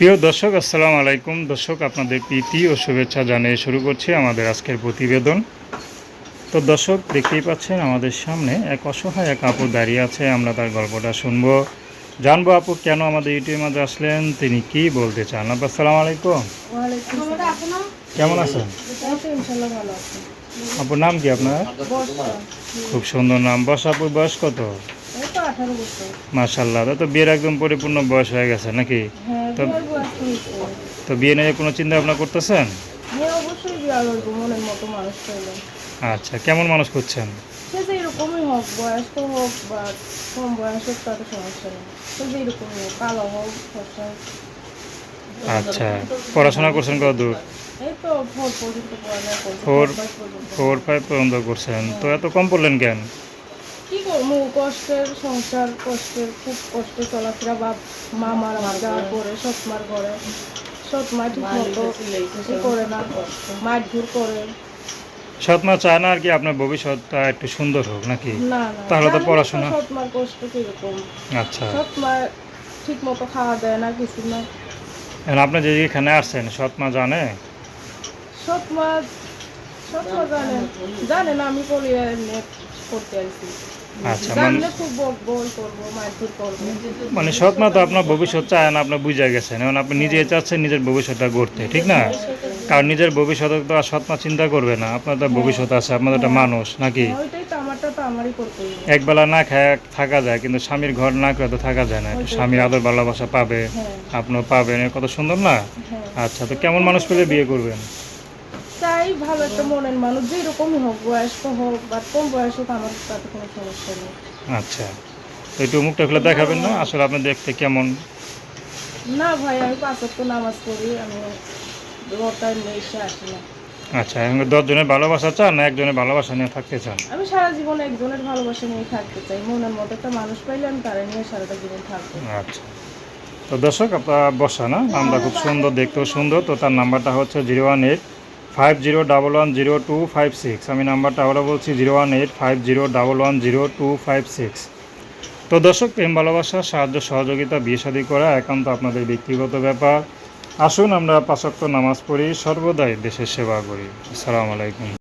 প্রিয় দর্শক আসসালামু আলাইকুম। দর্শক আপনাদের প্রীতি ও শুভেচ্ছা জানিয়ে শুরু করছি আমাদের আজকের প্রতিবেদন। তো দর্শক দেখতেই পাচ্ছেন আমাদের সামনে এক অসহায় এক আপু দাঁড়িয়ে আছে। আমরা তার গল্পটা শুনব। জানব আপু কেন আমাদের ইউটিউবের মাঝে আসলেন? তিনি কি বলতে চান? আপু আসসালামু আলাইকুম। কেমন আছেন। আপুর নাম কি আপনার? খুব সুন্দর নাম। বস আপুর বয়স কত? এই তো 18 বছর। মাশাল্লাহ তো বিয়ের একদম পরিপূর্ণ বয়স হয়ে গেছে নাকি? হ্যাঁ, তো-। তো বিয়ে নিয়ে কোনো চিন্তা ভাবনা করতেছেন হ্যাঁ। আচ্ছা কেমন মানুষ করছেন এরকমই হোক, বয়স্ক হোক বা কম বয়স হোক, তাতে সমস্যা নেই। সে যে হোক, কালো হোক, ফর্সা আচ্ছা পড়াশোনা করছেন কত দূর তো ফোর ফাইভ পর্যন্ত করছেন তো এত কম পড়লেন কেন কি কষ্টের সংসার কষ্টের খুব কষ্টে চলাফেরা বা মা মারা যাওয়ার পরে সৎমার ঘরে। সৎমা ঠিক মতো করে না মার ঘুর করে। সৎমা চায় না আর কি আপনার ভবিষ্যৎটা একটু সুন্দর হোক নাকি? তাহলে তো পড়াশোনা- সৎমার কষ্ট কীরকম। আচ্ছা। সৎমা ঠিক মতো খাওয়া দেয় না কিছু না। এখন আপনি যে এখানে আসছেন সৎমা জানে? সৎমা আমি করতে আচ্ছা মানে মারধর করব। মানে তো আপনার ভবিষ্যৎ চায় না আপনার বুঝে গেছেন। এখন আপনি নিজে চাচ্ছেন নিজের ভবিষ্যৎটা গড়তে ঠিক না? কারণ নিজের ভবিষ্যৎ তো আর সৎমা চিন্তা করবে না। আপনার তো ভবিষ্যৎ আছে আপনাদের একটা মানুষ নাকি? হ্যাঁ। একবেলা না খায় থাকা যায় কিন্তু স্বামীর ঘর না করে তো থাকা যায় না। স্বামীর আদর ভালোবাসা পাবে হ্যাঁ। আপনিও পাবেন কত সুন্দর না? হ্যাঁ। আচ্ছা তো কেমন মানুষ পেলে বিয়ে করবেন? চাই ভালো একটা মনের মানুষ যেরকমই হোক বয়স্ক হোক বা কম বয়স হোক আমার তাতে কোনো সমস্যা নেই। আচ্ছা একটু মুখটা খুলে দেখাবেন না? আসলে আপনি দেখতে কেমন? না ভাই আমি পাঁচ ওয়াক্ত নামাজ পড়ি আমি আসি না। আচ্ছা এখন দশজনের ভালোবাসা চান না একজনের ভালোবাসা নিয়ে থাকতে চান? আমি সারা জীবন একজনের ভালোবাসা নিয়ে থাকতে চাই। মনের মতো একটা মানুষ পাইলে আমি তারা নিয়ে সারাটা জীবন থাকব। আচ্ছা তো দর্শক আপনার বসা না? নামটা খুব সুন্দর দেখতেও সুন্দর। তো তার নাম্বারটা হচ্ছে zero one eight five zero double one zero two five six আমি নাম্বারটা আবারও বলছি zero one eight five zero double one zero two five six তো দর্শক, প্রেম, ভালোবাসা, সাহায্য, সহযোগিতা, বিয়ে শাদী করা একান্ত আপনাদের ব্যক্তিগত ব্যাপার। আসুন আমরা পাশক্ত নামাজ পড়ি, সর্বদাই দেশের সেবা করি। আসসালামু আলাইকুম।